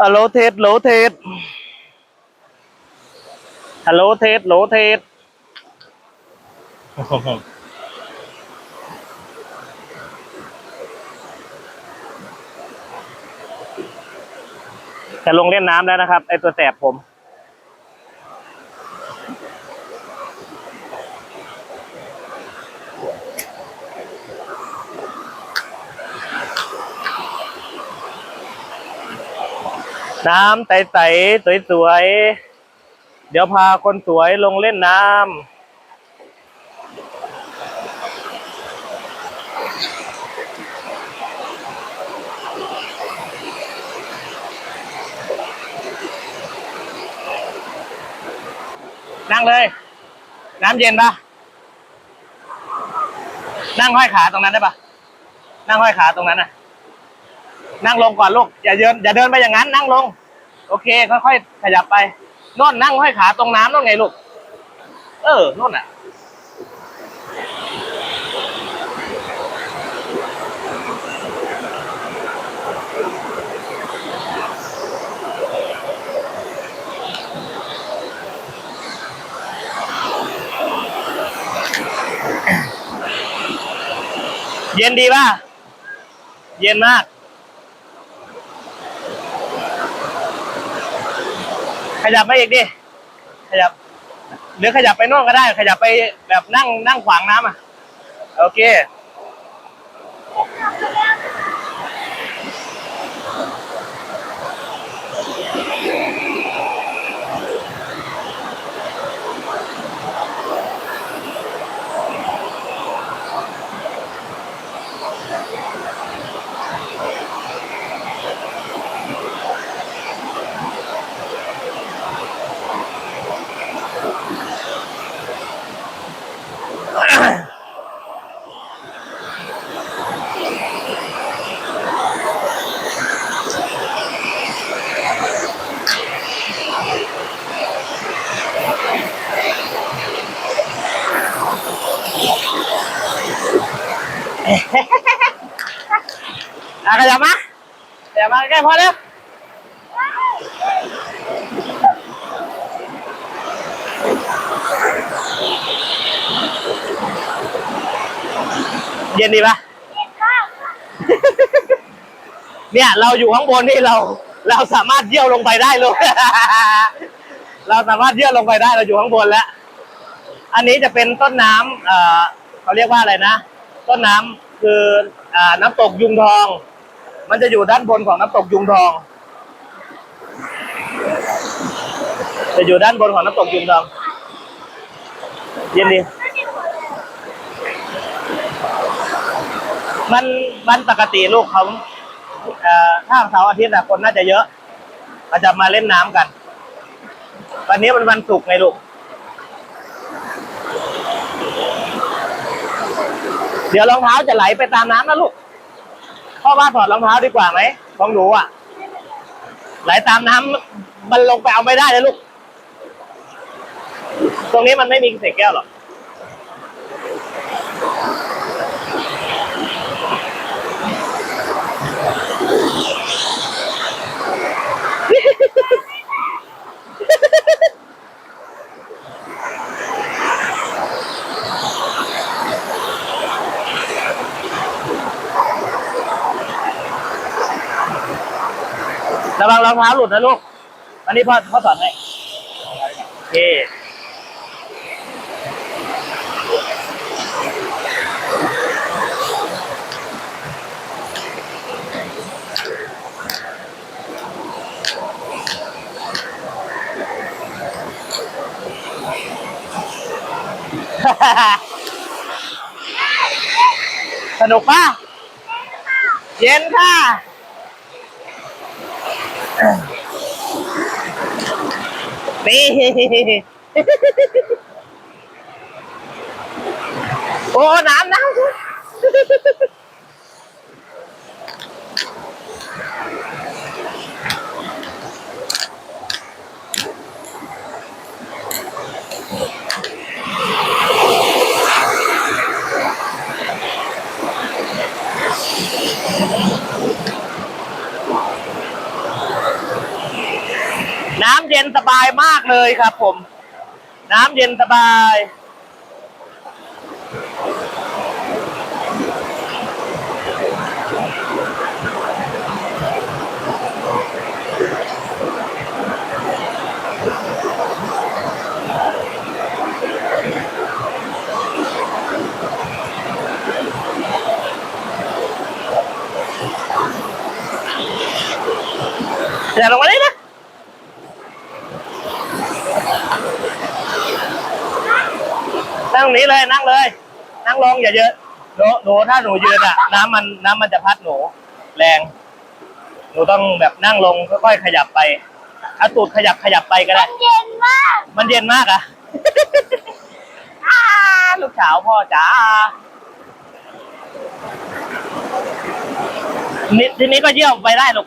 ฮัลโหลเทสโหลเทสฮัลโหลเทสโหลเทสจะลงเล่นน้ำแล้วนะครับ ไอตัวแสบผม น้ำใสๆสวยๆ เดี๋ยวพาคนสวยลงเล่นน้ำนั่งเลย น้ำเย็นปะนั่งห้อยขาตรงนั้นได้ปะนั่งห้อยขาตรงนั้นน่ะ นั่งลงก่อนลูกอย่าเดินอย่าเดินไปอย่างนั้น นั่งลง โอเค ค่อยๆขยับไปโน่นนั่งห้อยขาตรงน้ำโน่นไงลูก เออโน่นอะ เย็นดีป่ะ เย็นมาก ขยับมาอีกดิ ขยับ หรือขยับไปน่นก็ได้ ขยับไปแบบนั่งนั่งขวางน้ำอะ โอเค อะขยับมาขยับมาใกล้พอแล้วเย็นดีปะเนี่ย เราอยู่ข้างบนนี่เรา เราสามารถเยี่ยวลงไปได้เลย เราสามารถเยี่ยวลงไปได้เราอยู่ข้างบนแล้ว อันนี้จะเป็นต้นน้ำเอ่อเขาเรียกว่าอะไรนะ ต้นน้ำคืออ่าน้ำตกยุงทอง มันจะอยู่ด้านบนของน้ำตกยุงทอง จะอยู่ด้านบนของน้ำตกยุงทอง เย็นดี มันมันปกติลูกเขาเอ่อถ้าเสาร์อาทิตย์นะคนน่าจะเยอะเขาจะมาเล่นน้ำกัน วันนี้มันวันศุกร์ไงลูก เดี๋ยวรองเท้าจะไหลไปตามน้ำนะลูกพ่อว่าถอดรองเท้าดีกว่าไหมของหนูอะ ไหลตามน้ำมันลงไปเอาไม่ได้นะลูก ตรงนี้มันไม่มีเศษแก้วหรอก ระวังรองเท้าหลุดนะลูก อันนี้พ่อพ่อสอนให้โอเคสนุกป่ะ เย็นค่ะ นี่โอ้ น้ำน้ำ เย็นสบายมากเลยครับผม น้ำเย็นสบายอย่าลงมาเลยนะ นั่งต รงนี้เลยนั่งเลย นั่งลงอย่าเยอะหนูหนูถ้าหนูยืนอะ น้ำมันน้ำมันจะพัดหนู แรง หนูต้องแบบนั่งลงค่อยๆขยับไปเอาตูดขยับขยับไปก็ได้มันเย็นมากมันเย็นมากอะอ่าลูกสาวพ่อจ๋านี่ทีนี้ก็เยี่ยมไปได้ลูก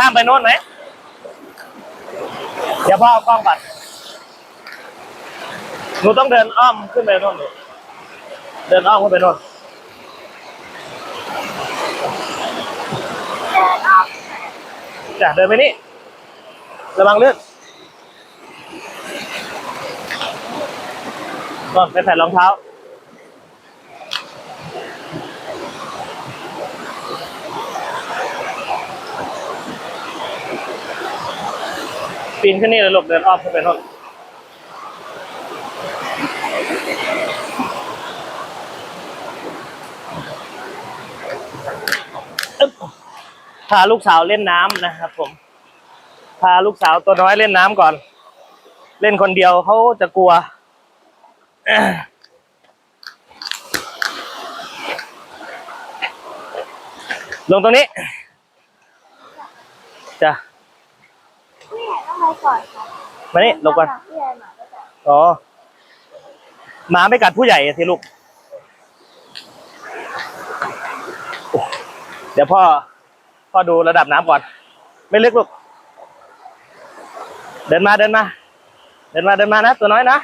ข้ามไปโน่นไหม เดี๋ยวพ่อเอากล้องก่อน หนูต้องเดินอ้อมขึ้นไปโน่นหนูเดินอ้อมขึ้นไปโน่นเดินออกจ้ะเดินไปนี่ระวังเลื่อนก่อนไปใส่รองเท้า ปีนขึ้นนี่เลยลูกเดินอ้อมขึ้นไปโน่นอึ๊บพาลูกสาวเล่นน้ำนะครับผม พาลูกสาวตัวน้อยเล่นน้ำก่อน เล่นคนเดียวเขาจะกลัว ลงตรงนี้ จ้ะ ใหญ่ต้องไปก่อนครับมานี่ลงก่อนผู้ใหญ่หมาก็จะอ๋อหมาไม่กัดผู้ใหญ่อะสิลูกเดี๋ยวพ่อ พ่อดูระดับน้ำก่อน ไม่ลึกลูก เดินมาเดินมา เดินมาเดินมานะ ตัวน้อยนะ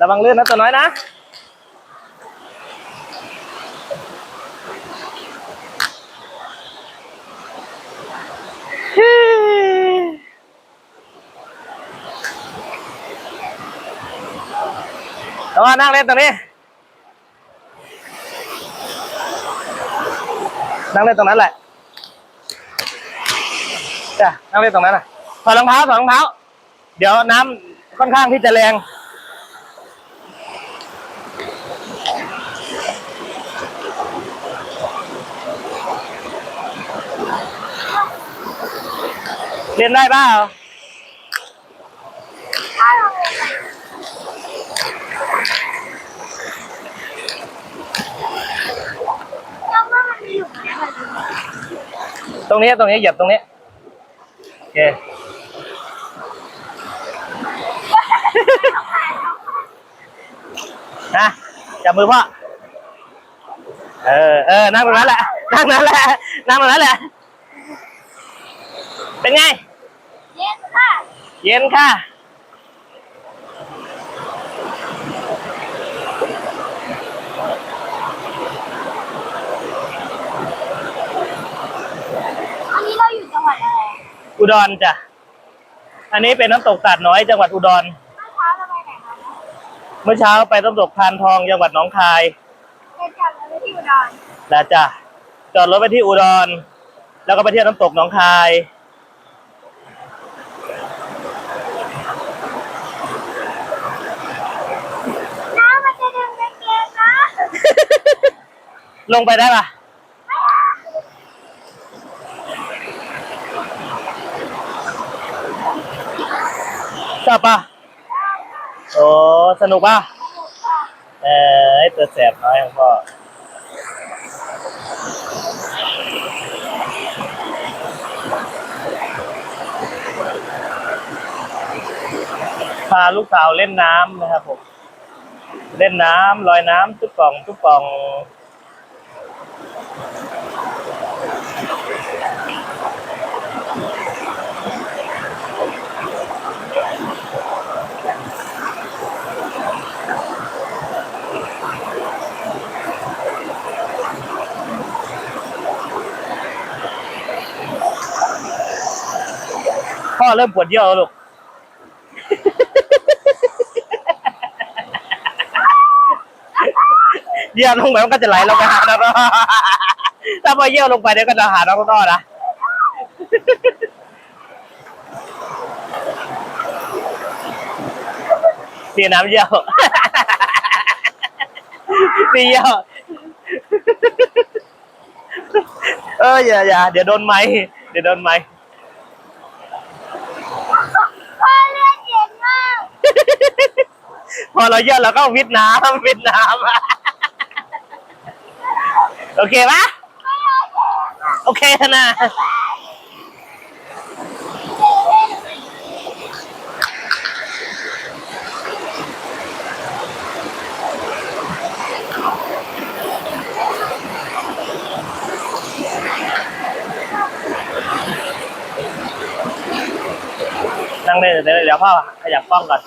ระวังลื่นนะตัวน้อยนะ เอามานั่งเล่นตรงนี้ นั่งเล่นตรงนั้นแหละจ้ะนั่งเล่นตรงนั้นน่ะถอดรองเท้าถอดรองเท้า เดี๋ยวน้ำค่อนข้างที่จะแรงเรียนได้เปล่า ถ้าเราเราว่ามันอยู่ไหนมันอยู่ ตรงนี้ตรงนี้เหยียบตรงนี้โอเคนะจับมือพ่อเออเออนั่งตรงนั้นแหละนั่งตรงนั้นแหละนั่งตรงนั้นแหละ เป็นไง เย็นค่ะ เย็นค่ะ อันนี้เราอยู่จังหวัดอะไร อุดรจ้ะ อันนี้เป็นน้ำตกตาดน้อยจังหวัดอุดร เมื่อเช้าเราไปไหนมานะเมื่อเช้าไปน้ำตกพานทองจังหวัดหนองคายไปจับเราไปที่อุดรแล้วจ้ะ จอดรถไปที่อุดร แล้วก็ไปเที่ยวน้ำตกหนองคาย น้ำมันจะดึงกางเกงนะ ลงไปได้ปะ ชอบปะโอ้ สนุกปะเออไอ้ตัวแสบน้อยของพ่อพาลูกสาวเล่นน้ำนะครับผม เล่นน้ำลอยน้ำทุกป่องทุกป่อง เริ่มปวดเยี่ยวแล้วลูก เยี่ยวลงไปมันก็จะไหลลงไปหาน้องต้อถ้าพอเยี่ยวลงไปเดี๋ยวก็จะหาน้องต้อนะนี่น้ำเยี่ยวนี่เยี่ยวเอออย่าอย่าเดี๋ยวโดนไม้เดี๋ยวโดนไม้ พ่อเลือดเย็นมาก พ อเราเยี่ยวเราก็วิดน้ำวิดน้ำโอเคปะโอเคนะนั่งเล่นเดี๋ยวเดี๋ยวพ่อขยับกล้องก่อน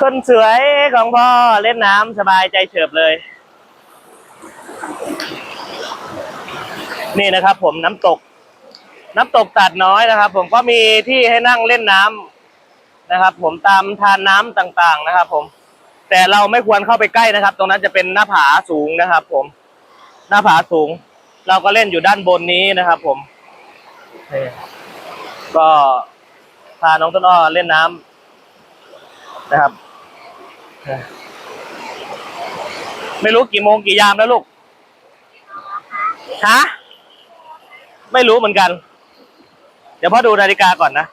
คนสวยของพ่อเล่นน้ำสบายใจเฉิบเลย นี่นะครับ ผมน้ำตก น้ำตกตัดน้อยนะครับ ผมก็มีที่ให้นั่งเล่นน้ำนะครับ ผมตามทานน้ำต่างๆนะครับ ผม แต่เราไม่ควรเข้าไปใกล้นะครับ ตรงนั้นจะเป็นหน้าผาสูงนะครับ ผม หน้าผาสูง เราก็เล่นอยู่ด้านบนนี้นะครับ ผมก็พาน้องต้นอ้อเล่นน้ำนะครับ ไม่รู้กี่โมงกี่ยามแล้วลูกฮะ ไม่รู้เหมือนกัน เดี๋ยวพ่อดูนาฬิกาก่อนนะ